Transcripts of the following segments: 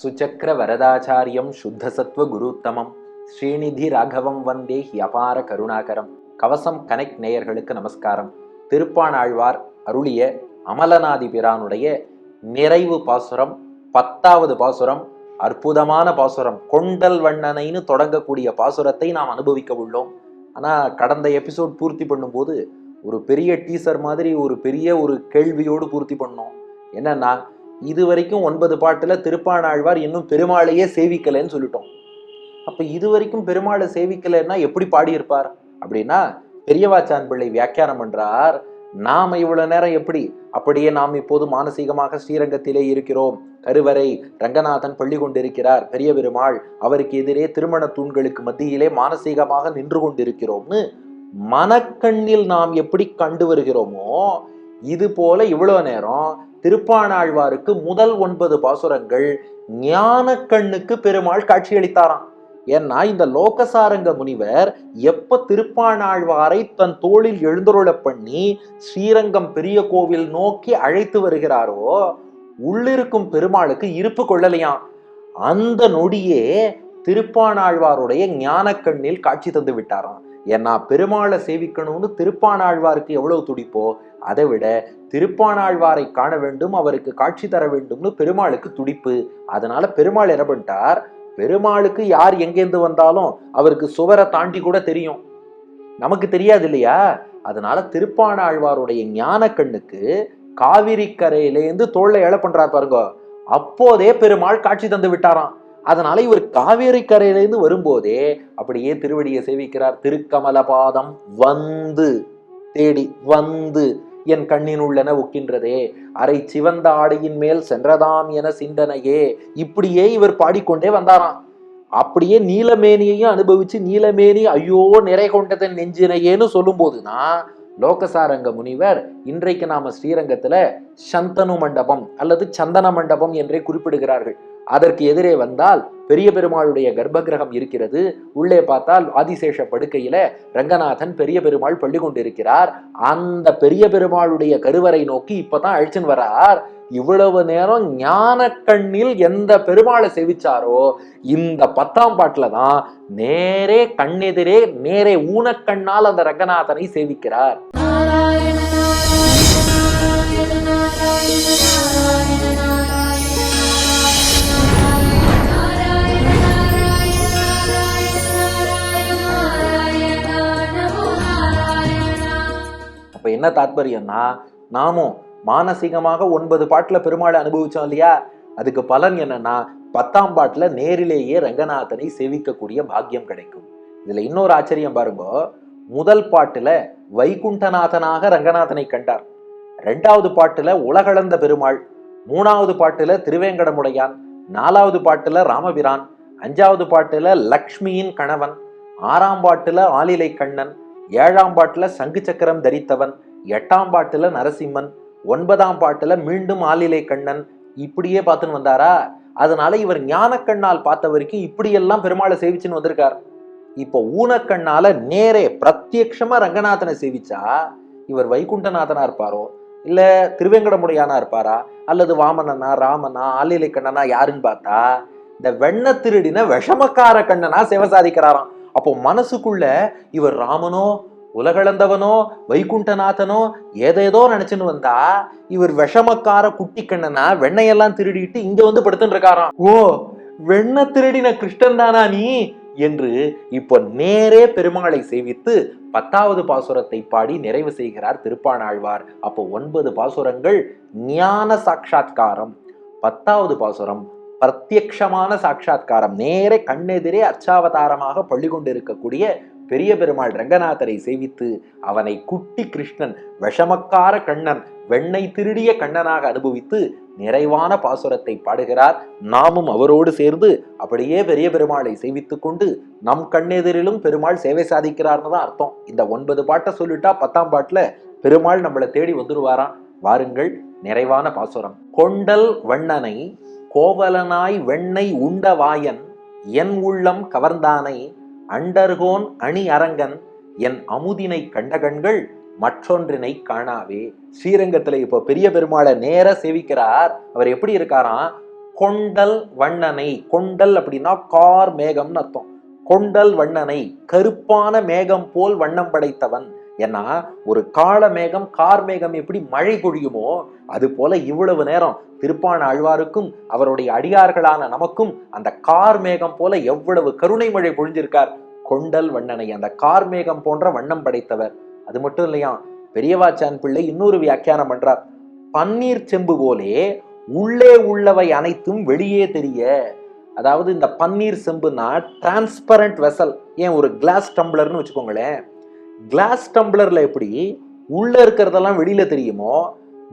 சுச்சக்கர வரதாச்சாரியம் சுத்தசத்வ குருத்தமம். ஸ்ரீநிதி ராகவம் வந்தே ஹியபார கருணாகரம். கவசம் கனெக்ட் நேயர்களுக்கு நமஸ்காரம். திருப்பாணாழ்வார் அருளிய அமலநாதி பிரானுடைய நிறைவு பாசுரம் பத்தாவது பாசுரம் அற்புதமான பாசுரம் கொண்டல் வண்ணனைன்னு தொடங்கக்கூடிய பாசுரத்தை நாம் அனுபவிக்க உள்ளோம். ஆனால் கடந்த எபிசோட் பூர்த்தி பண்ணும்போது ஒரு பெரிய டீசர் மாதிரி ஒரு பெரிய ஒரு கேள்வியோடு பூர்த்தி பண்ணோம். என்னன்னா இது வரைக்கும் ஒன்பது பாட்டில் திருப்பாணாழ்வார் இன்னும் பெருமாளையே சேவிக்கலைன்னு சொல்லிட்டோம். அப்போ இது வரைக்கும் பெருமாளை சேவிக்கலைன்னா எப்படி பாடியிருப்பார்? அப்படின்னா பெரியவாச்சான் பிள்ளை வியாக்கியானம் பண்றார் நாம் இவ்வளோ நேரம் எப்படி? அப்படியே நாம் இப்போது மானசீகமாக ஸ்ரீரங்கத்திலே இருக்கிறோம். கருவறை ரங்கநாதன் பள்ளி கொண்டிருக்கிறார் பெரிய பெருமாள் அவருக்கு எதிரே திருமண தூண்களுக்கு மத்தியிலே மானசீகமாக நின்று கொண்டிருக்கிறோம்னு மனக்கண்ணில் நாம் எப்படி கண்டு வருகிறோமோ இது போல இவ்வளோ நேரம் திருப்பாணாழ்வாருக்கு முதல் ஒன்பது பாசுரங்கள் ஞான கண்ணுக்கு பெருமாள் காட்சியளித்தாராம். ஏன்னா இந்த லோகசாரங்க முனிவர் எப்ப திருப்பாணாழ்வாரை தன் தோளில் எழுந்தருள பண்ணி ஸ்ரீரங்கம் பெரிய கோவில் நோக்கி அழைத்து வருகிறாரோ உள்ளிருக்கும் பெருமாளுக்கு இருப்பு கொள்ளலையாம். அந்த நொடியே திருப்பாணாழ்வாருடைய ஞான கண்ணில் காட்சி தந்து விட்டாராம். ஏன்னா பெருமாளை சேவிக்கணும்னு திருப்பாணாழ்வாருக்கு எவ்வளவு துடிப்போ அதை விட திருப்பானாழ்வாரை காண வேண்டும் அவருக்கு காட்சி தர வேண்டும்னு பெருமாளுக்கு துடிப்பு. அதனால பெருமாள் என்ன பண்ணிட்டார்? பெருமாளுக்கு யார் எங்கேருந்து வந்தாலும் அவருக்கு சுவரை தாண்டி கூட தெரியும். நமக்கு தெரியாது இல்லையா? அதனால திருப்பானாழ்வாருடைய ஞான கண்ணுக்கு காவிரி கரையிலேருந்து தோல்லை எழ பண்றார் பாருங்க. அப்போதே பெருமாள் காட்சி தந்து விட்டாராம். அதனால இவர் காவேரி கரையிலேருந்து வரும்போதே அப்படியே திருவடியை சேவிக்கிறார். திருக்கமல பாதம் வந்து தேடி வந்து என் கண்ணின் உள்ளன ஒக்கின்றதே அரை சிவந்த ஆடையின் மேல் சென்றதாம் என சிந்தனையே. இப்படியே இவர் பாடிக்கொண்டே வந்தாராம். அப்படியே நீலமேனியையும் அனுபவிச்சு நீலமேனி ஐயோ நிறை கொண்டதன் நெஞ்சினையேன்னு சொல்லும் போதுதான் லோகசாரங்க முனிவர் இன்றைக்கு நாம ஸ்ரீரங்கத்துல சந்தனு மண்டபம் அல்லது சந்தன மண்டபம் என்றே குறிப்பிடுகிறார்கள். அதற்கு எதிரே வந்தால் பெரிய பெருமாளுடைய கர்ப்பகிரகம் இருக்கிறது. உள்ளே பார்த்தால் ஆதிசேஷ படுக்கையில ரங்கநாதன் பெரிய பெருமாள் பள்ளி கொண்டிருக்கிறார். அந்த பெரிய பெருமாளுடைய கருவறை நோக்கி இப்பதான் அழிச்சுன்னு வரார். இவ்வளவு நேரம் ஞான கண்ணில் எந்த பெருமாளை செவிச்சாரோ இந்த பத்தாம் பாட்டுல தான் நேரே கண்ணெதிரே நேரே ஊனக்கண்ணால் அந்த ரங்கநாதனை சேவிக்கிறார். அப்ப என்ன தாத்பரியம்னா நாமும் மானசீகமாக ஒன்பது பாட்டில் பெருமாளை அனுபவிச்சோம் இல்லையா? அதுக்கு பலன் என்னன்னா பத்தாம் பாட்டில் நேரிலேயே ரங்கநாதனை சேவிக்கக்கூடிய பாக்கியம் கிடைக்கும். இதுல இன்னொரு ஆச்சரியம் பாருங்க. முதல் பாட்டுல வைகுண்டநாதனாக ரங்கநாதனை கண்டார். ரெண்டாவது பாட்டுல உலகளந்த பெருமாள். மூணாவது பாட்டுல திருவேங்கடமுடையான். நாலாவது பாட்டுல ராமபிரான். அஞ்சாவது பாட்டுல லக்ஷ்மியின் கணவன். ஆறாம் பாட்டுல ஆலிலை கண்ணன். ஏழாம் பாட்டுல சங்கு சக்கரம் தரித்தவன். எட்டாம் பாட்டுல நரசிம்மன். ஒன்பதாம் பாட்டுல மீண்டும் ஆளிலை கண்ணன் இப்படியே பார்த்துன்னு வந்தாரா? அதனால இவர் ஞானக்கண்ணால் பார்த்த வரைக்கும் இப்படியெல்லாம் பெருமாளை சேவிச்சுன்னு வந்திருக்கார். இப்போ ஊனக்கண்ணால நேரே பிரத்யக்ஷமா ரங்கநாதனை சேவிச்சா இவர் வைகுண்டநாதனா இருப்பாரோ? இல்ல திருவேங்கடமுடையானா இருப்பாரா? அல்லது வாமனனா ராமனா ஆலிலை கண்ணனா யாருன்னு பார்த்தா இந்த வெண்ண திருடின விஷமக்கார கண்ணனா சேவை சாதிக்கிறாராம் அப்போ மனசுக்குள்ள இவர் ராமனோ உலகளந்தவனோ வைகுண்டநாதனோ ஏதேதோ நினைச்சுன்னு வந்தா இவர் விஷமக்கார குட்டி கண்ணனா வெண்ணையெல்லாம் திருடிட்டு இங்க வந்து படுத்துன்னு இருக்காராம் ஓ வெண்ண திருடின கிருஷ்ணன் தானா நீ? என்று இப்போ நேரே பெருமாளை சேவித்து பத்தாவது பாசுரத்தை பாடி நிறைவு செய்கிறார் திருப்பானாழ்வார். அப்போ ஒன்பது பாசுரங்கள் ஞான சாட்சா்காரம் பத்தாவது பாசுரம் பிரத்யக்ஷமான சாட்சா்காரம் நேரே கண்ணெதிரே அச்சாவதாரமாக பள்ளி கொண்டிருக்கக்கூடிய பெரிய பெருமாள் ரங்கநாதரை சேவித்து அவனை குட்டி கிருஷ்ணன் விஷமக்கார கண்ணன் வெண்ணை திருடிய கண்ணனாக அனுபவித்து நிறைவான பாசுரத்தை பாடுகிறார். நாமும் அவரோடு சேர்ந்து அப்படியே பெரிய பெருமாளை சேவித்துக் கொண்டு நம் கண்ணெதிரிலும் பெருமாள் சேவை சாதிக்கிறார்னு தான் அர்த்தம். இந்த ஒன்பது பாட்டை சொல்லிட்டா பத்தாம் பாட்டுல பெருமாள் நம்மளை தேடி வந்துருவாராம். வாருங்கள் நிறைவான பாசுரம். கொண்டல் வண்ணனை கோவலனாய் வெண்ணை உண்ட வாயன் என் உள்ளம் கவர்ந்தானை அண்டர்கோன் அணி அரங்கன் என் அமுதினை கண்ட கண்கள் மற்றொன்றினை காணாவே. ஸ்ரீரங்கத்துல இப்போ பெரிய பெருமாளை நேர சேவிக்கிறார். அவர் எப்படி இருக்காராம்? கொண்டல் வண்ணனை கொண்டல் அப்படின்னா கார் மேகம்னு அர்த்தம். கொண்டல் வண்ணனை கருப்பான மேகம் போல் வண்ணம் படைத்தவன். ஏன்னா ஒரு கால மேகம் கார் மேகம் எப்படி மழை பொழியுமோ அது போல இவ்வளவு நேரம் திருப்பான ஆழ்வாருக்கும் அவருடைய அடியார்களான நமக்கும் அந்த கார் மேகம் போல எவ்வளவு கருணை மழை பொழிஞ்சிருக்கார். கொண்டல் வண்ணனை அந்த கார் மேகம் போன்ற வண்ணம் படைத்தவர். அது மட்டும் இல்லையா பெரியவாச்சான் பிள்ளை இன்னொரு வியாக்கியானம் பண்றார். பன்னீர் செம்பு போலே உள்ளே உள்ளவை அனைத்தும் வெளியே தெரிய. அதாவது இந்த பன்னீர் செம்புனா டிரான்ஸ்பரண்ட் வெசல் ஏன் ஒரு கிளாஸ் டம்ளர்னு வச்சுக்கோங்களேன். கிளாஸ் டம்ளரில் எப்படி உள்ளே இருக்கிறதெல்லாம் வெளியில் தெரியுமோ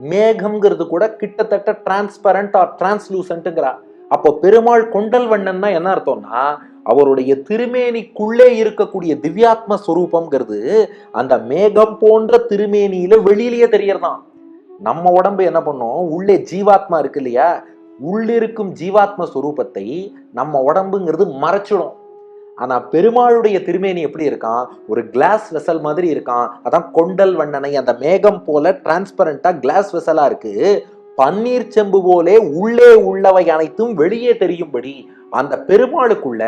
மேகம்ங்கிறது கூட கிட்டத்தட்ட டிரான்ஸ்பரண்ட் ஆர் டிரான்ஸ்லூசன்ட்டுங்கிறா அப்போ பெருமாள் கொண்டல் வண்ணன்னா என்ன அர்த்தம்னா அவருடைய திருமேனிக்குள்ளே இருக்கக்கூடிய திவ்யாத்ம ஸ்வரூபம்ங்கிறது அந்த மேகம் போன்ற திருமேனியில வெளியிலேயே தெரியறதான். நம்ம உடம்பு என்ன பண்ணும்? உள்ளே ஜீவாத்மா இருக்கு இல்லையா? உள்ளிருக்கும் ஜீவாத்ம ஸ்வரூபத்தை நம்ம உடம்புங்கிறது மறைச்சிடும். ஆனால் பெருமாளுடைய திருமேனி எப்படி இருக்கான்? ஒரு கிளாஸ் வெசல் மாதிரி இருக்கான். அதான் கொண்டல் வண்ணனை அந்த மேகம் போல டிரான்ஸ்பரண்டாக கிளாஸ் வெசலாக இருக்குது பன்னீர் செம்பு போலே உள்ளே உள்ளவை அனைத்தும் வெளியே தெரியும்படி அந்த பெருமாளுக்குள்ள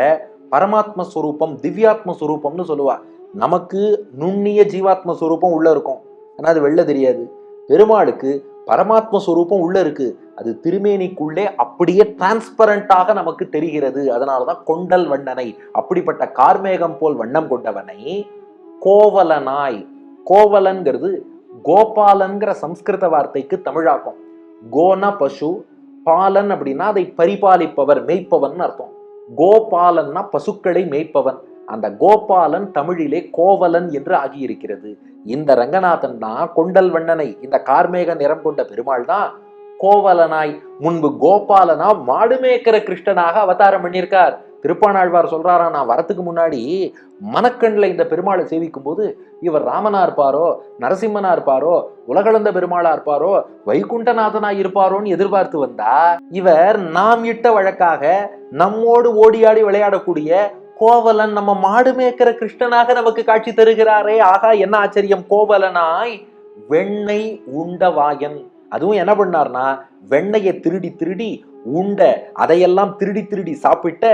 பரமாத்ம ஸ்வரூபம் திவ்யாத்ம சுரூபம்னு சொல்லுவா. நமக்கு நுண்ணிய ஜீவாத்ம ஸ்வரூபம் உள்ள இருக்கும். ஆனால் அது வெளில தெரியாது. பெருமாளுக்கு பரமாத்ம ஸ்வரூபம் உள்ள இருக்கு. அது திருமேனிக்குள்ளே அப்படியே டிரான்ஸ்பரண்டாக நமக்கு தெரிகிறது. அதனாலதான் கொண்டல் வண்ணனை அப்படிப்பட்ட கார்மேகம் போல் வண்ணம் கொண்டவனை கோவலனாய். கோவலன்கிறது கோபாலன்கிற சம்ஸ்கிருத வார்த்தைக்கு தமிழாக்கம். கோன பசு பாலன் அப்படின்னா அதை பரிபாலிப்பவர் மேய்ப்பவன் அர்த்தம். கோபாலன்னா பசுக்களை மேய்ப்பவன். அந்த கோபாலன் தமிழிலே கோவலன் என்று ஆகியிருக்கிறது. இந்த ரங்கநாதன் தான் கொண்டல் வண்ணனை இந்த கார்மேக நிறம் கொண்ட பெருமாள் தான் கோவலனாய் முன்பு கோபாலனா மாடு மேய்க்கிற கிருஷ்ணனாக அவதாரம் பண்ணியிருக்கார். திருப்பாணாழ்வார் சொல்றாரா நான் வரத்துக்கு முன்னாடி மனக்கண்ணில் இந்த பெருமாளை சேவிக்கும் போது இவர் ராமனா இருப்பாரோ நரசிம்மனா இருப்பாரோ உலகளந்த பெருமாளா இருப்பாரோ வைகுண்டநாதனா இருப்பாரோன்னு எதிர்பார்த்து வந்தா இவர் நாம் இட்ட வழக்காக நம்மோடு ஓடியாடி விளையாடக்கூடிய கோவலன் நம்ம மாடு மேய்க்கிற கிருஷ்ணனாக நமக்கு காட்சி தருகிறாரே ஆகா என்ன ஆச்சரியம்? கோவலனாய் வெண்ணெய் உண்டவாயன் அதுவும் என்ன பண்ணார்னா வெண்ணையை திருடி திருடி உண்ட அதையெல்லாம் திருடி திருடி சாப்பிட்ட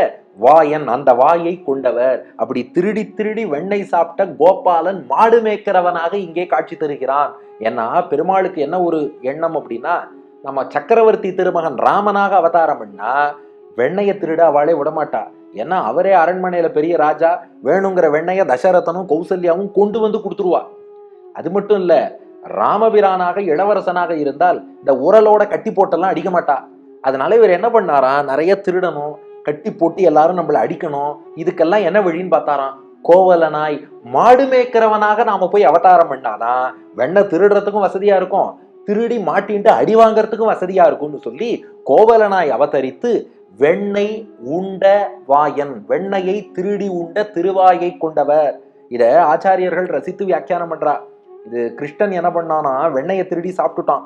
வாயன் அந்த வாயை கொண்டவர். அப்படி திருடி திருடி வெண்ணெய் சாப்பிட்ட கோபாலன் மாடு மேய்க்கிறவனாக இங்கே காட்சி தருகிறான். ஏன்னா பெருமாளுக்கு என்ன ஒரு எண்ணம் அப்படின்னா நம்ம சக்கரவர்த்தி திருமகன் ராமனாக அவதாரம் பண்ணா வெண்ணையை திருட அவளே விடமாட்டா. ஏன்னா அவரே அரண்மனையில பெரிய ராஜா வேணுங்கிற வெண்ணையை தசரதனும் கௌசல்யாவும் கொண்டு வந்து கொடுத்துருவா. அது மட்டும் இல்லை ராமபிரானாக இளவரசனாக இருந்தால் இந்த உரலோட கட்டி போட்டெல்லாம் அடிக்க மாட்டா. அதனால இவர் என்ன பண்ணாராம் நிறைய திருடணும் கட்டி போட்டு எல்லாரும் நம்மளை அடிக்கணும் இதுக்கெல்லாம் என்ன வழின்னு பார்த்தாராம். கோவலனாய் மாடு மேய்க்கிறவனாக நாம போய் அவதாரம் பண்ணாதான் வெண்ணை திருடுறதுக்கும் வசதியா இருக்கும் திருடி மாட்டின்ட்டு அடி வாங்கறதுக்கும் வசதியா இருக்கும்னு சொல்லி கோவலனாய் அவதரித்து வெண்ணை உண்ட வாயன் வெண்ணையை திருடி உண்ட திருவாயை கொண்டவர். இத ஆச்சாரியர்கள் ரசித்து வியாக்கியானம் பண்றா. இது கிருஷ்ணன் என்ன பண்ணானா வெண்ணையை திருடி சாப்பிட்டுட்டான்.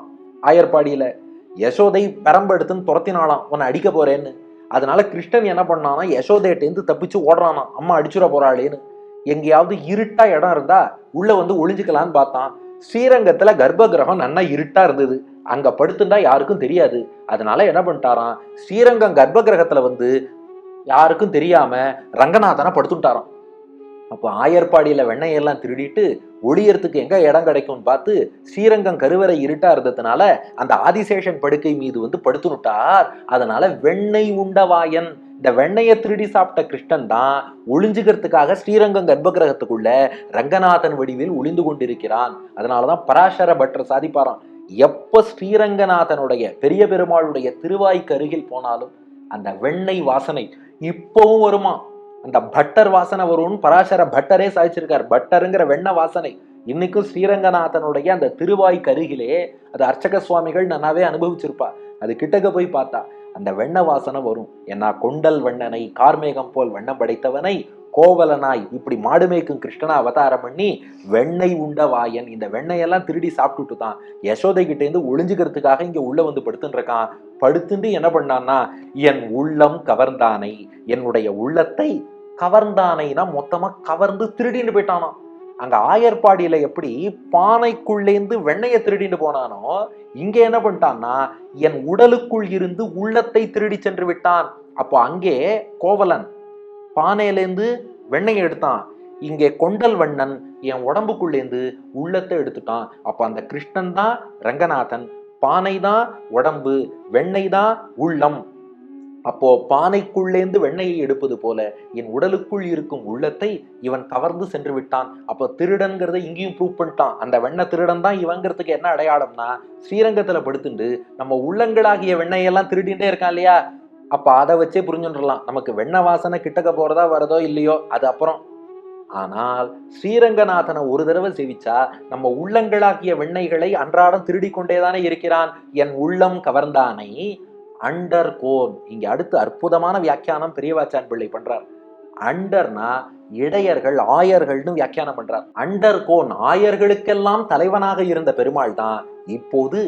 ஆயர்பாடியில யசோதை பெரம்பெடுத்துன்னு துரத்தினாலாம் உன்னை அடிக்க போறேன்னு. அதனால கிருஷ்ணன் என்ன பண்ணானா யசோதையிட்டேருந்து தப்பிச்சு ஓடுறானா அம்மா அடிச்சுட போறாளேன்னு. எங்கேயாவது இருட்டா இடம் இருந்தா உள்ள வந்து ஒளிஞ்சுக்கலான்னு பார்த்தான். ஸ்ரீரங்கத்துல கர்ப்ப கிரகம் நன்னா இருட்டா இருந்தது. அங்க படுத்துண்டா யாருக்கும் தெரியாது. அதனால என்ன பண்ணிட்டாராம் ஸ்ரீரங்கம் கர்ப்ப கிரகத்துல வந்து யாருக்கும் தெரியாம ரங்கநாதனை படுத்துட்டாராம். அப்போ ஆயர்பாடியில் வெண்ணையெல்லாம் திருடிட்டு ஒளியறதுக்கு எங்கே இடம் கிடைக்கும்னு பார்த்து ஸ்ரீரங்கம் கருவறை இருட்டா இருந்ததுனால அந்த ஆதிசேஷன் படுக்கை மீது வந்து படுத்துனுட்டார். அதனால வெண்ணெய் உண்டவாயன். இந்த வெண்ணையை திருடி சாப்பிட்ட கிருஷ்ணன் தான் ஒளிஞ்சுக்கிறதுக்காக ஸ்ரீரங்கம் கர்ப்பகிரகத்துக்குள்ள ரங்கநாதன் வடிவில் ஒளிந்து கொண்டிருக்கிறான். அதனாலதான் பராசர பட்டர் சாதிப்பாராம். எப்ப ஸ்ரீரங்கநாதனுடைய பெரிய பெருமாளுடைய திருவாய்க்கு அருகில் போனாலும் அந்த வெண்ணெய் வாசனை இப்பவும் வருமா? அந்த பட்டர் வாசனை வரும்னு பராசர பட்டரே சாதிச்சிருக்கார் பட்டருங்கிற வெண்ண வாசனை. இன்னைக்கும் ஸ்ரீரங்கநாதனுடைய அந்த திருவாய்க்கு கருகிலே அது அர்ச்சக சுவாமிகள் நன்னாவே அனுபவிச்சிருப்பா. அது கிட்டக்க போய் பார்த்தா அந்த வெண்ண வாசனை வரும். என்ன கொண்டல் வண்ணனை கார்மேகம் போல் வெண்ணம் படைத்தவனை கோவலனாய் இப்படி மாடு மேய்க்கும் கிருஷ்ணனா அவதாரம் பண்ணி வெண்ணெய் உண்ட வாயன் இந்த வெண்ணெயெல்லாம் திருடி சாப்பிட்டுட்டு தான் யசோதை கிட்டேருந்து ஒளிஞ்சுக்கிறதுக்காக இங்கே உள்ளே வந்து படுத்துட்டுருக்கான் படுத்துட்டு என்ன பண்ணான்னா என் உள்ளம் கவர்ந்தானை என்னுடைய உள்ளத்தை கவர்ந்தானைனா மொத்தமாக கவர்ந்து திருடின்னு போயிட்டானாம். அங்க ஆயர்பாடியில எப்படி பானைக்குள்ளேந்து வெண்ணையை திருடிட்டு போனானோ இங்க என்ன பண்ணிட்டான்னா என் உடலுக்குள் இருந்து உள்ளத்தை திருடி சென்று விட்டான். அப்போ அங்கே கோவலன் பானையிலேருந்து வெண்ணெயை எடுத்தான். இங்கே கொண்டல் வண்ணன் என் உடம்புக்குள்ளேருந்து உள்ளத்தை எடுத்துட்டான். அப்போ அந்த கிருஷ்ணன் தான் ரங்கநாதன். பானை தான் உடம்பு வெண்ணெய் தான் உள்ளம். அப்போ பானைக்குள்ளேந்து வெண்ணெயை எடுப்பது போல என் உடலுக்குள் இருக்கும் உள்ளத்தை இவன் கவர்ந்து சென்று விட்டான். அப்போ திருடன்கிறத இங்கேயும் ப்ரூவ் பண்ணிட்டான். அந்த வெண்ணெய் திருடன் தான் இவங்கிறதுக்கு என்ன அடையாளம்னா ஸ்ரீரங்கத்துல படுத்துண்டு நம்ம உள்ளங்களாகிய வெண்ணையெல்லாம் திருடிண்டே இருக்கான் இல்லையா? அப்போ அதை வச்சே புரிஞ்சுன்றலாம் நமக்கு வெண்ண வாசனை கிட்டக்க போகிறதா வரதோ இல்லையோ அது அப்புறம். ஆனால் ஸ்ரீரங்கநாதனை ஒரு தடவை சேவிச்சா நம்ம உள்ளங்களாக்கிய வெண்ணெய்களை அன்றாடம் திருடி கொண்டேதானே இருக்கிறான். என் உள்ளம் கவர்ந்தானை அண்டர் கோன். இங்கே அடுத்து அற்புதமான வியாக்கியானம் பெரியவாச்சான் பிள்ளை பண்றார். அண்டர்னா இடையர்கள் ஆயர்கள்னு வியாக்கியானம் பண்றார். அண்டர் கோன் ஆயர்களுக்கெல்லாம் தலைவனாக இருந்த பெருமாள் தான். இப்போது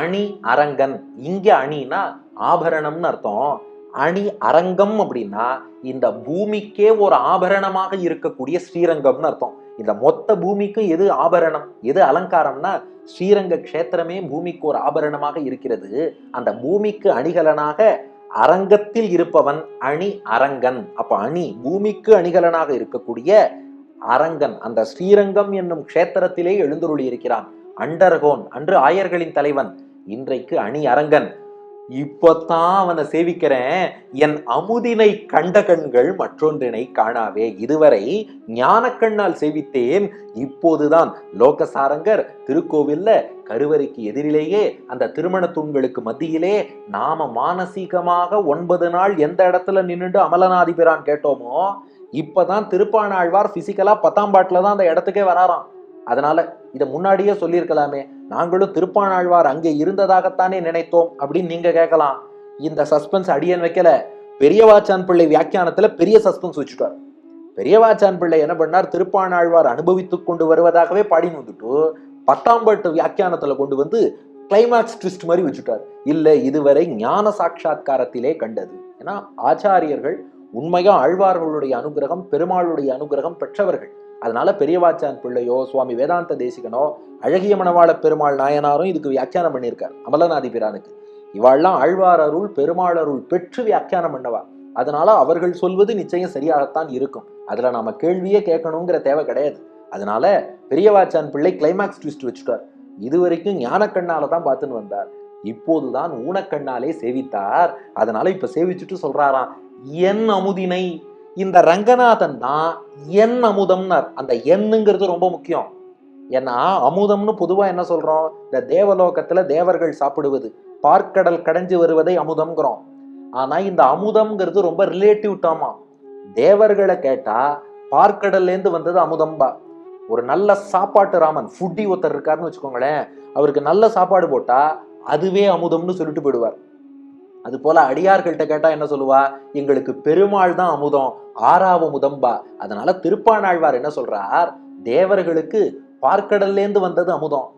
அணி அரங்கன். இங்க அணினா ஆபரணம்னு அர்த்தம். அணி அரங்கம் அப்படின்னா இந்த பூமிக்கே ஒரு ஆபரணமாக இருக்கக்கூடிய ஸ்ரீரங்கம்னு அர்த்தம். இந்த மொத்த பூமிக்கு எது ஆபரணம்? எது அலங்காரம்னா ஸ்ரீரங்க க்ஷேத்திரமே பூமிக்கு ஒரு ஆபரணமாக இருக்கிறது. அந்த பூமிக்கு அணிகலனாக அரங்கத்தில் இருப்பவன் அணி அரங்கன். அப்ப அணி பூமிக்கு அணிகலனாக இருக்கக்கூடிய அரங்கன். அந்த ஸ்ரீரங்கம் என்னும் க்ஷேத்திரத்திலே எழுந்தருளி இருக்கிறான் அண்டர்கோன் அன்று ஆயர்களின் தலைவன். இன்றைக்கு அணி அரங்கன். இப்போத்தான் அவனை சேவிக்கிறேன். என் அமுதினை கண்ட கண்கள் மற்றொன்றினை காணாவே இதுவரை ஞானக்கண்ணால் சேவித்தேன். இப்போதுதான் லோகசாரங்கர் திருக்கோவில்ல கருவறைக்கு எதிரிலேயே அந்த திருமண தூண்களுக்கு மத்தியிலே நாம மானசீகமாக ஒன்பது நாள் எந்த இடத்துல நின்றுட்டு அமலநாதிபிரான் கேட்டோமோ இப்பதான் திருப்பானாழ்வார் பிசிக்கலா பத்தாம் பாட்டுல தான் அந்த இடத்துக்கே வராராம். அதனால இதை முன்னாடியே சொல்லியிருக்கலாமே. நாங்களும் திருப்பானாழ்வார் அங்கே இருந்ததாகத்தானே நினைத்தோம் அப்படின்னு நீங்க கேட்கலாம். இந்த சஸ்பென்ஸ் அடியன் வைக்கல. பெரியவாச்சான் பிள்ளை வியாக்கியானத்துல பெரிய சஸ்பென்ஸ் வச்சுட்டார். பெரியவாச்சான் பிள்ளை என்ன பண்ணார்? திருப்பானாழ்வார் அனுபவித்துக் கொண்டு வருவதாகவே பாடின்னு வந்துட்டு பத்தாம் பாட்டு வியாக்கியானத்துல கொண்டு வந்து கிளைமாக்ஸ் ட்விஸ்ட் மாதிரி வச்சுட்டார். இல்ல இதுவரை ஞான சாட்சா்காரத்திலே கண்டது. ஏன்னா ஆச்சாரியர்கள் உண்மையா ஆழ்வார்களுடைய அனுகிரகம் பெருமாளுடைய அனுகிரகம் பெற்றவர்கள். அதனால பெரியவாச்சான் பிள்ளையோ சுவாமி வேதாந்த தேசிகனோ அழகிய மணவாள பெருமாள் நாயனாரும் இதுக்கு வியாக்கியானம் பண்ணியிருக்கார் அமலநாதி பிரானுக்கு இவாள்லாம் ஆழ்வார் அருள் பெருமாள் அருள் பெற்று வியாக்கியானம் பண்ணவா. அதனால அவர்கள் சொல்வது நிச்சயம் சரியாகத்தான் இருக்கும். அதுல நாம கேள்வியே கேட்கணுங்கிற தேவை கிடையாது. அதனால பெரியவாச்சான் பிள்ளை கிளைமாக்ஸ் ட்விஸ்ட் வச்சுட்டார். இதுவரைக்கும் ஞானக்கண்ணால தான் பார்த்துன்னு வந்தார். இப்போதுதான் ஊனக்கண்ணாலே சேவித்தார். அதனால இப்ப சேவிச்சுட்டு சொல்றாராம் என் அமுதினை இந்த ரங்கநாதன் தான் என் அமுதம்னார். அந்த எண்ணுங்கிறது ரொம்ப முக்கியம். ஏன்னா அமுதம்னு பொதுவா என்ன சொல்றோம்? இந்த தேவலோகத்துல தேவர்கள் சாப்பிடுவது பார்க்கடல் கடைஞ்சு வருவதை அமுதம்ங்கிறோம். ஆனா இந்த அமுதம்ங்கிறது ரொம்ப ரிலேட்டிவ் டாமா தேவர்களை கேட்டா பார்க்கடல்லேருந்து வந்தது அமுதம்பா. ஒரு நல்ல சாப்பாட்டு ராமன் ஃபுட்டி ஒருத்தர் இருக்காருன்னு வச்சுக்கோங்களேன். அவருக்கு நல்ல சாப்பாடு போட்டா அதுவே அமுதம்னு சொல்லிட்டு போயிடுவார். அது போல அடியார்கள்ட்ட கேட்டா என்ன சொல்லுவா? எங்களுக்கு பெருமாள் தான் அமுதம். ஆறாவு முதம்பா. அதனால திருப்பாணாழ்வார் என்ன சொல்றார்? தேவர்களுக்கு பார்க்கடல்லேந்து வந்தது அமுதம்.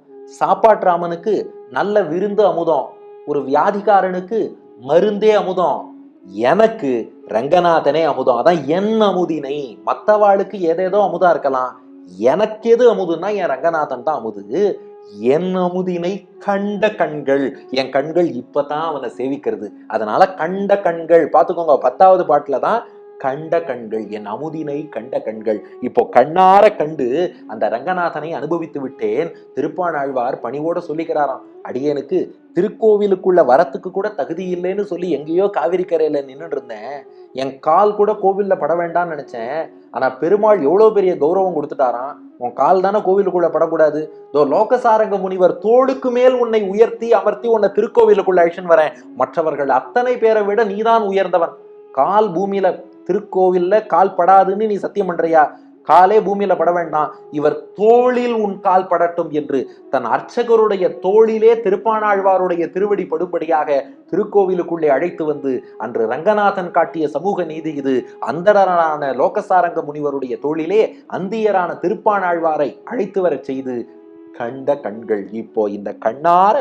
சாப்பாட்டுராமனுக்கு நல்ல விருந்து அமுதம். ஒரு வியாதிகாரனுக்கு மருந்தே அமுதம். எனக்கு ரங்கநாதனே அமுதம். அதான் என் அமுதினை. மற்றவாளுக்கு ஏதேதோ அமுதா இருக்கலாம். எனக்கு எது அமுதுன்னா என் ரங்கநாதன் தான் அமுது. என் அமுதினை கண்ட கண்கள். என் கண்கள் இப்பதான் அவனை சேவிக்கிறது. அதனால கண்ட கண்கள். பார்த்துக்கோங்க பத்தாவது பாட்டுல தான் கண்ட கண்கள் என் அமுதினை கண்ட கண்கள். இப்போ கண்ணார கண்டு அந்த ரங்கநாதனை அனுபவித்து விட்டேன். திருப்பாணாழ்வார் பணிவோட சொல்லிக்கிறாராம் அடியனுக்கு திருக்கோவிலுக்குள்ள வரத்துக்கு கூட தகுதி இல்லைன்னு சொல்லி எங்கேயோ காவிரி கரையில நின்றுட்டு இருந்தேன் என் கால் கூட கோவில்ல பட வேண்டாம்னு நினைச்சேன். ஆனா பெருமாள் எவ்வளவு பெரிய கௌரவம் கொடுத்துட்டாராம். உன் கால் தானே கோவிலுக்குள்ள படக்கூடாது. தோ லோகசாரங்க முனிவர் தோளுக்கு மேல் உன்னை உயர்த்தி அமர்த்தி உன்னை திருக்கோவிலுக்குள்ள அழிச்சுன்னு வரேன். மற்றவர்கள் அத்தனை பேரை விட நீதான் உயர்ந்தவன். கால் பூமியில திருக்கோவில்ல கால் படாதுன்னு நீ சத்தியம் பண்றியா? காலே பூமியில பட வேண்டாம். இவர் தோளில் உன் கால் படட்டும் என்று தன் அர்ச்சகருடைய தோளிலே திருப்பானாழ்வாருடைய திருவடி படும்படியாக திருக்கோவிலுக்குள்ளே அழைத்து வந்து அன்று ரங்கநாதன் காட்டிய சமூக நீதி இது. அந்தரரான லோகசாரங்க முனிவருடைய தோளிலே அந்தியரான திருப்பானாழ்வாரை அழைத்து வரச் செய்து கண்ட கண்கள். இப்போ இந்த கண்ணார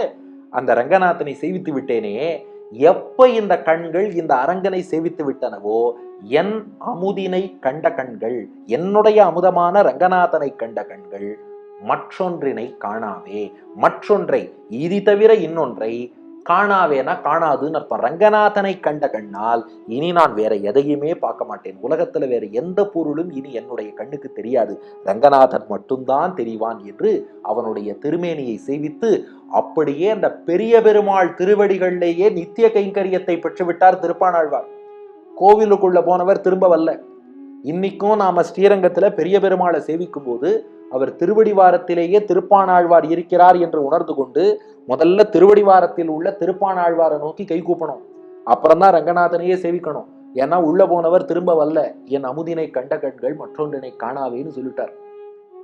அந்த ரங்கநாதனை செய்வித்து விட்டேனே. எப்ப இந்த கண்கள் இந்த அரங்கனை சேவித்து விட்டனவோ என் அமுதினை கண்ட கண்கள் என்னுடைய அமுதமான ரங்கநாதனை கண்ட கண்கள் மற்றொன்றினை காணாவே மற்றொன்றை இது தவிர இன்னொன்றை காணாவேனா காணாதுன்னு அர்த்தம். ரங்கநாதனை கண்ட கண்ணால் இனி நான் வேற எதையுமே பார்க்க மாட்டேன். உலகத்துல வேற எந்த பொருளும் இனி என்னுடைய கண்ணுக்கு தெரியாது. ரங்கநாதன் மட்டும்தான் தெரிவான் என்று அவனுடைய திருமேனியை சேவித்து அப்படியே அந்த பெரிய பெருமாள் திருவடிகளிலேயே நித்திய கைங்கரியத்தை பெற்றுவிட்டார் திருப்பானாழ்வார். கோவிலுக்குள்ள போனவர் திரும்ப வரல. இன்னைக்கும் நாம ஸ்ரீரங்கத்துல பெரிய பெருமாளை சேவிக்கும் போது அவர் திருவடிவாரத்திலேயே திருப்பானாழ்வார் இருக்கிறார் என்று உணர்ந்து கொண்டு முதல்ல திருவடிவாரத்தில் உள்ள திருப்பானாழ்வாரை நோக்கி கை கூப்பணும். அப்புறம்தான் ரங்கநாதனையே சேவிக்கணும். ஏன்னா உள்ள போனவர் திரும்ப வரல. என் அமுதினை கண்ட கண்கள் மற்றொன்றினை காணாவேன்னு சொல்லிட்டார்.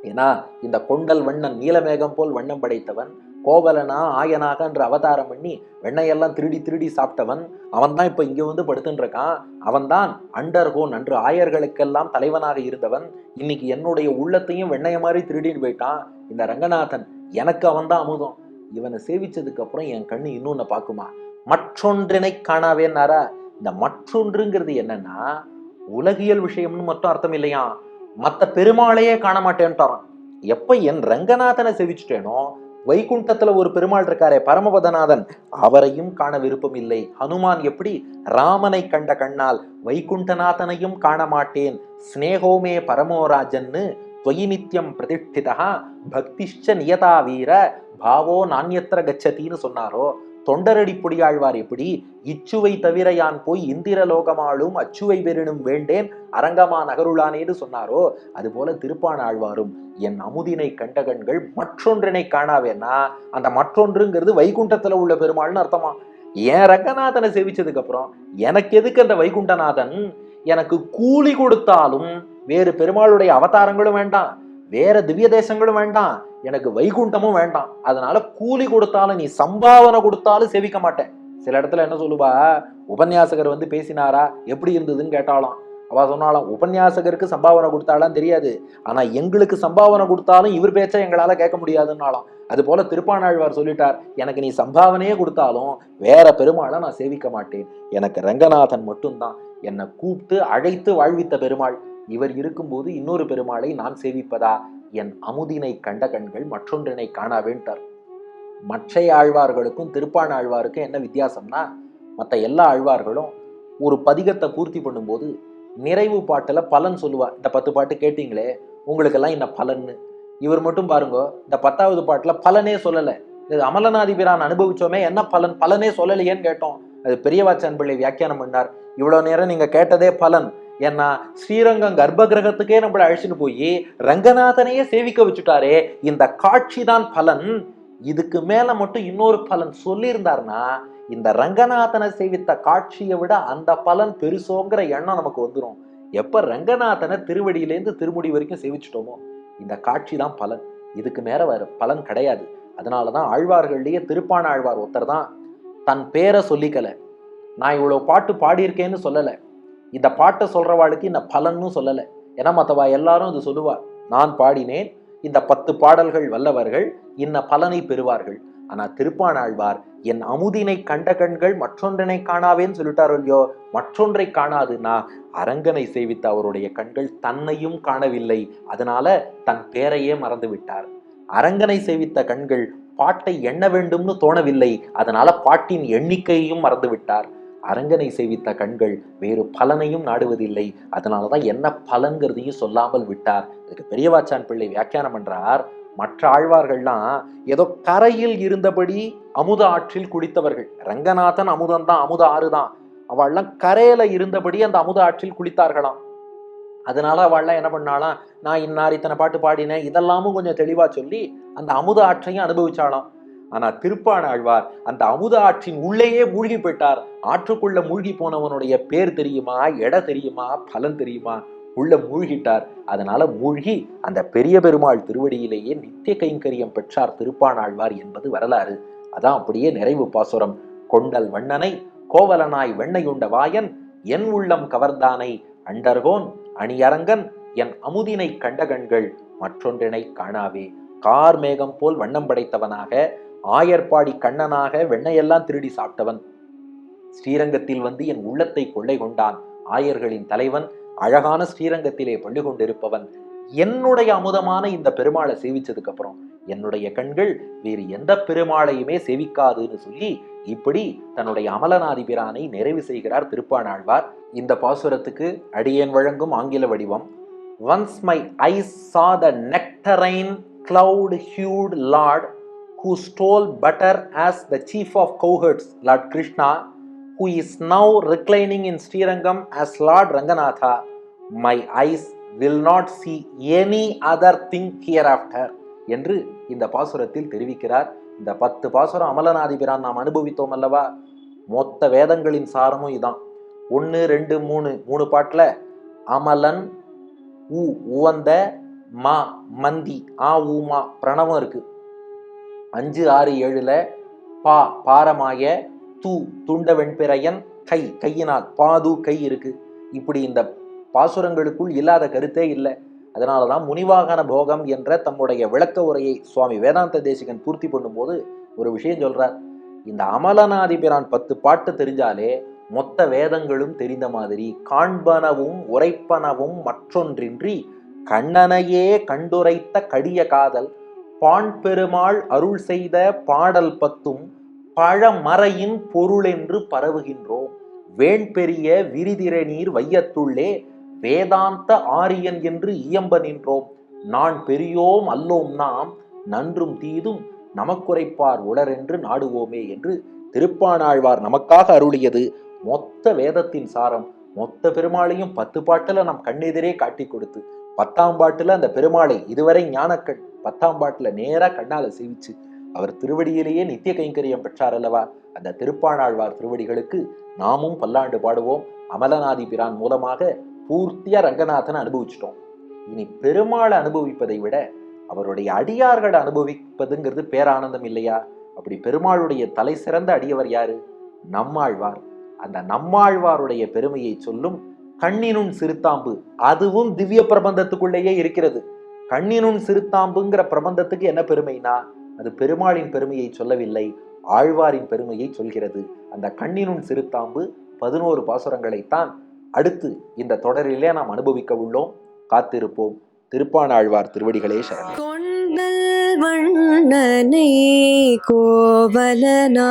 ஏன்னா இந்த கொண்டல் வண்ணன் நீலமேகம் போல் வண்ணம் படைத்தவன் கோவலனா ஆயனாக என்று அவதாரம் பண்ணி வெண்ணையெல்லாம் திருடி திருடி சாப்பிட்டவன் அவன் தான் இப்போ இங்கே வந்து படுத்துட்டுருக்கான் அவன்தான் அண்டர்கோன் அன்று ஆயர்களுக்கெல்லாம் தலைவனாக இருந்தவன். இன்னைக்கு என்னுடைய உள்ளத்தையும் வெண்ணைய மாதிரி திருடின்னு போயிட்டான். இந்த ரங்கநாதன் எனக்கு அவன் தான் அமுதம். இவனை சேவிச்சதுக்கு அப்புறம் என் கண்ணு இன்னொன்னு பார்க்குமா? மற்றொன்றினை காணாவேன்னாரா இந்த மற்றொன்றுங்கிறது என்னன்னா உலகியல் விஷயம்னு மட்டும் அர்த்தம் இல்லையா? மற்ற பெருமாளையே காண மாட்டேன்ட்டாரான் எப்ப என் ரங்கநாதனை செவிச்சிட்டேனோ வைகுண்டத்துல ஒரு பெருமாள் இருக்காரே பரமபதநாதன். அவரையும் காண விருப்பம் இல்லை. ஹனுமான் எப்படி? ராமனை கண்ட கண்ணால் வைகுண்டநாதனையும் காண மாட்டேன். ஸ்னேகோமே பரமோராஜன்னு தொயி பிரதிஷ்டிதா பக்திஷ்ட நியதா வீர பாவோ நாண்யத்திர கச்சதின்னு சொன்னாரோ தொண்டரடி பொடியாழ்வார் எப்படி? இச்சுவை தவிர யான் போய் இந்திரலோகமாளும் அச்சுவை பெறினும் வேண்டேன் அரங்கமா நகருளானேன்னு சொன்னாரோ? அதுபோல திருப்பான் ஆழ்வாரும் என் அமுதினை கண்ட கண்கள் மற்றொன்றினை காணாவேன்னா அந்த மற்றொன்றுங்கிறது வைகுண்டத்துல உள்ள பெருமாள்னு அர்த்தமா? என் ரங்கநாதனை சேவிச்சதுக்கு அப்புறம் எனக்கு எதுக்கு அந்த வைகுண்டநாதன்? எனக்கு கூலி கொடுத்தாலும் வேறு பெருமாளுடைய அவதாரங்களும் வேண்டாம். வேற திவ்ய தேசங்களும் வேண்டாம். எனக்கு வைகுண்டமும் வேண்டாம். அதனால கூலி கொடுத்தாலும் நீ சம்பாவனை கொடுத்தாலும் சேவிக்க மாட்டேன். சில இடத்துல என்ன சொல்லுவா? உபன்யாசகர் வந்து பேசினாரா? எப்படி இருந்ததுன்னு கேட்டாலாம் அவ சொன்னாலாம் உபன்யாசகருக்கு சம்பாவனை கொடுத்தாலாம் தெரியாது. ஆனா எங்களுக்கு சம்பாவனை கொடுத்தாலும் இவர் பேச்ச எங்களால கேட்க முடியாதுன்னாலாம் அது போல திருப்பாணாழ்வார் சொல்லிட்டார் எனக்கு நீ சம்பாவனையே கொடுத்தாலும் வேற பெருமாளை நான் சேவிக்க மாட்டேன். எனக்கு ரங்கநாதன் மட்டும்தான். என்னை கூப்பிட்டு அழைத்து வாழ்வித்த பெருமாள். இவர் இருக்கும்போது இன்னொரு பெருமாளை நான் சேவிப்பதா? என் அமுதினை கண்ட கண்கள் மற்றொன்றினை காணாவேன்ட்டார் மற்ற ஆழ்வார்களுக்கும் திருப்பான ஆழ்வாருக்கும் என்ன வித்தியாசம்னா மற்ற எல்லா ஆழ்வார்களும் ஒரு பதிகத்தை பூர்த்தி பண்ணும்போது நிறைவு பாட்டில் பலன் சொல்லுவா. இந்த பத்து பாட்டு கேட்டிங்களே உங்களுக்கெல்லாம் என்ன பலன்னு? இவர் மட்டும் பாருங்க இந்த பத்தாவது பாட்டில் பலனே சொல்லலை. இது அமலநாதிபிரான் அனுபவிச்சோமே என்ன பலன்? பலனே சொல்லலையேன்னு கேட்டோம். அது பெரியவாச்சன் பிள்ளை வியாக்கியானம் பண்ணார். இவ்வளோ நேரம் நீங்கள் கேட்டதே பலன். ஏன்னா ஸ்ரீரங்கம் கர்ப்ப கிரகத்துக்கே நம்மளை அழைச்சிட்டு போய் ரங்கநாதனையே சேவிக்க வச்சுட்டாரே. இந்த காட்சி தான் பலன். இதுக்கு மேல மட்டும் இன்னொரு பலன் சொல்லியிருந்தாருன்னா இந்த ரங்கநாதனை சேவித்த காட்சியை விட அந்த பலன் பெருசோங்கிற எண்ணம் நமக்கு வந்துடும் எப்ப ரங்கநாதனை திருவடியிலேருந்து திருமுடி வரைக்கும் சேவிச்சிட்டோமோ இந்த காட்சி தான் பலன். இதுக்கு மேல வேற பலன் கிடையாது. அதனாலதான் ஆழ்வார்கள்லயே திருப்பான ஆழ்வார் ஒருத்தர் தான் தன் பேரை சொல்லிக்கல. நான் இவ்வளவு பாட்டு பாடியிருக்கேன்னு சொல்லலை. இந்த பாட்டை சொல்கிறவாளுக்கு இந்த பலன்னு சொல்லலை. ஏன்னா மத்தவா எல்லாரும் இது சொல்லுவா நான் பாடினேன் இந்த பத்து பாடல்கள் வல்லவர்கள் இன்ன பலனை பெறுவார்கள். ஆனால் திருப்பானாழ்வார் என் அமுதினை கண்ட கண்கள் மற்றொன்றினை காணாவேன்னு சொல்லிட்டாரோ இல்லையோ மற்றொன்றை காணாதுன்னா அரங்கனை சேவித்த அவருடைய கண்கள் தன்னையும் காணவில்லை. அதனால தன் பேரையே மறந்து விட்டார். அரங்கனை சேவித்த கண்கள் பாட்டை எண்ண வேண்டும்னு தோணவில்லை. அதனால பாட்டின் எண்ணிக்கையையும் மறந்து விட்டார். அரங்கனை சேவித்த கண்கள் வேறு பலனையும் நாடுவதில்லை. அதனால தான் என்ன பலன்கிறதையும் சொல்லாமல் விட்டார். இதுக்கு பெரியவாச்சான் பிள்ளை வியாக்கியானம் பண்றார். மற்ற ஆழ்வார்கள்லாம் ஏதோ கரையில் இருந்தபடி அமுத ஆற்றில் குளித்தவர்கள். ரங்கநாதன் அமுதம் தான் அமுத ஆறு தான். அவள்லாம் கரையில இருந்தபடி அந்த அமுத ஆற்றில் குளித்தார்களாம். அதனால அவள்லாம் என்ன பண்ணாலாம் நான் இன்னார் இத்தனை பாட்டு பாடினேன். இதெல்லாமும் கொஞ்சம் தெளிவா சொல்லி அந்த அமுத ஆற்றையும் அனுபவிச்சாளாம். ஆனா திருப்பான ஆழ்வார் அந்த அமுத ஆற்றின் உள்ளேயே மூழ்கி போயிட்டார். ஆற்றுக்குள்ள மூழ்கி போனவனுடைய பேர் தெரியுமா எடை தெரியுமா பலன் தெரியுமா? உள்ள மூழ்கிட்டார். அதனால மூழ்கி அந்த பெரிய பெருமாள் திருவடியிலேயே நித்திய கைங்கரியம் பெற்றார் திருப்பானாழ்வார் என்பது வரலாறு. அதான் அப்படியே நிறைவு பாசுரம். கொண்டல் வண்ணனை கோவலனாய் வெண்ணையுண்ட வாயன் என் உள்ளம் கவர்ந்தானை அண்டர்கோன் அணியரங்கன் என் அமுதினை கண்ட கண்கள் மற்றொன்றினை காணாவே. கார் மேகம் போல் வண்ணம் படைத்தவனாக ஆயர்பாடி கண்ணனாக வெண்ணையெல்லாம் திருடி சாப்பிட்டவன். ஸ்ரீரங்கத்தில் வந்து என் உள்ளத்தை கொள்ளை கொண்டான். ஆயர்களின் தலைவன் அழகான ஸ்ரீரங்கத்திலே பள்ளி கொண்டிருப்பவன். என்னுடைய அமுதமான இந்த பெருமாளை சேவிச்சதுக்கு அப்புறம் என்னுடைய கண்கள் வேறு எந்த பெருமாளையுமே சேவிக்காதுன்னு சொல்லி இப்படி தன்னுடைய அமலநாதி பிரானை நிறைவு செய்கிறார் திருப்பானாழ்வார். இந்த பாசுரத்துக்கு அடியேன் வழங்கும் ஆங்கில வடிவம். Once my eyes saw the nectarine cloud hued lord who stole butter as the chief of cowherds lord krishna who is now reclining in Srirangam as Lord Ranganatha, my eyes will not see any other thing hereafter என்று இந்த பாசுரத்தில் தெரிவிக்கிறார் இந்த பத்து பாசுரம் அமலநாதிபிரான் நாம் அனுபவித்தோம் அல்லவா மொத்த வேதங்களின் சாரமும் இதான் ஒன்று ரெண்டு மூணு மூணு பாட்டில் அமலன் உ உவந்த மா மந்தி ஆ ஊமா பிரணவம் இருக்குது அஞ்சு ஆறு ஏழுல பா பாரமாய தூ துண்ட வெண்பிறையன் கை கையினால் பாது கை இருக்கு. இப்படி இந்த பாசுரங்களுக்குள் இல்லாத கருத்தே இல்லை. அதனால தான் முனிவாகன போகம் என்ற தம்முடைய விளக்க உரையை சுவாமி வேதாந்த தேசிகன் பூர்த்தி பண்ணும்போது ஒரு விஷயம் சொல்றார். இந்த அமலநாதிபிரான் பத்து பாட்டு தெரிஞ்சாலே மொத்த வேதங்களும் தெரிந்த மாதிரி காண்பனவும் உரைப்பனவும் மற்றொன்றின்றி கண்ணனையே கண்டுரைத்த கடிய காதல். பாண் பெருமாள் அருள் செய்த பாடல் பத்தும் பழமறையின் பொருளென்று பரவுகின்றோம். வேண்பெரிய விரிதிர நீர் வையத்துள்ளே வேதாந்த ஆரியன் என்று இயம்ப நின்றோம். நான் பெரியோம் அல்லோம் நாம் நன்றும் தீதும் நமக்குரைப்பார் உளரென்று நாடுவோமே என்று திருப்பானாழ்வார் நமக்காக அருளியது மொத்த வேதத்தின் சாரம். மொத்த பெருமாளையும் பத்து பாட்டில் நம் கண்ணெதிரே காட்டி கொடுத்து பத்தாம் பாட்டில் அந்த பெருமாளை இதுவரை ஞானக்கண் பத்தாம் பாட்டில் நேராக கண்ணால் சேவிச்சு அவர் திருவடியிலேயே நித்திய கைங்கரியம் பெற்றார் அல்லவா? அந்த திருப்பாணாழ்வார் திருவடிகளுக்கு நாமும் பல்லாண்டு பாடுவோம். அமலநாதி பிரான் மூலமாக பூர்த்தியா ரங்கநாதனை அனுபவிச்சிட்டோம். இனி பெருமாளை அனுபவிப்பதை விட அவருடைய அடியார்களை அனுபவிப்பதுங்கிறது பேரானந்தம் இல்லையா? அப்படி பெருமாளுடைய தலை சிறந்த அடியவர் யாரு? நம்மாழ்வார். அந்த நம்மாழ்வாருடைய பெருமையை சொல்லும் கண்ணினுன் சிறுத்தாம்பு அதுவும் திவ்ய பிரபந்தத்துக்குள்ளேயே இருக்கிறது. கண்ணினுன் சிறுத்தாம்புங்கிற பிரபந்தத்துக்கு என்ன பெருமைனா அது பெருமாளின் பெருமையை சொல்லவில்லை ஆழ்வாரின் பெருமையை சொல்கிறது. அந்த கண்ணினுன் சிறுத்தாம்பு பதினோரு பாசுரங்களைத்தான் அடுத்து இந்த தொடரிலே நாம் அனுபவிக்க உள்ளோம். காத்திருப்போம். திருப்பானாழ்வார் திருவடிகளே சரணம். வண்ணனை கோவலனாய்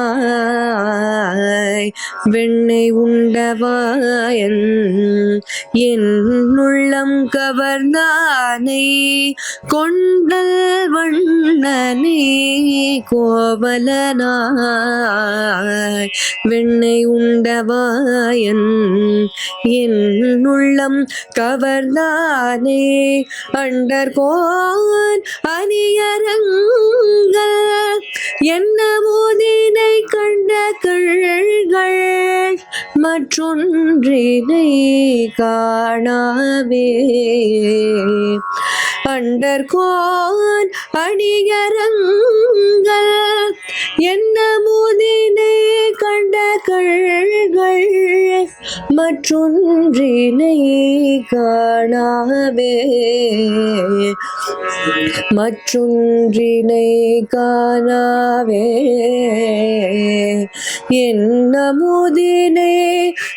வெண்ணை உண்டவாயன் என் உள்ளம் கவர்ந்தானை கொண்டல் வண்ணனை கோவலனாய் வெண்ணை உண்டவாயன் என் உள்ளம் கவர்ந்தானே அண்டர் கோன் அண்டர்கோன் அணியரங்க என்னவோ மோதினை கண்ட கள்கள் மற்றொன்றினை காணாவே அண்டர்கோன் அணியரங்க என்ன மோதினை கண்ட கள்கள் மற்றொன்றினை காணாவே மற்றொன்றினை காணாவே என்ன முதினே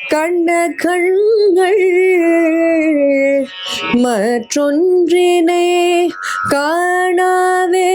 கண்ட கண்கள் மற்றொன்றினை காணாவே.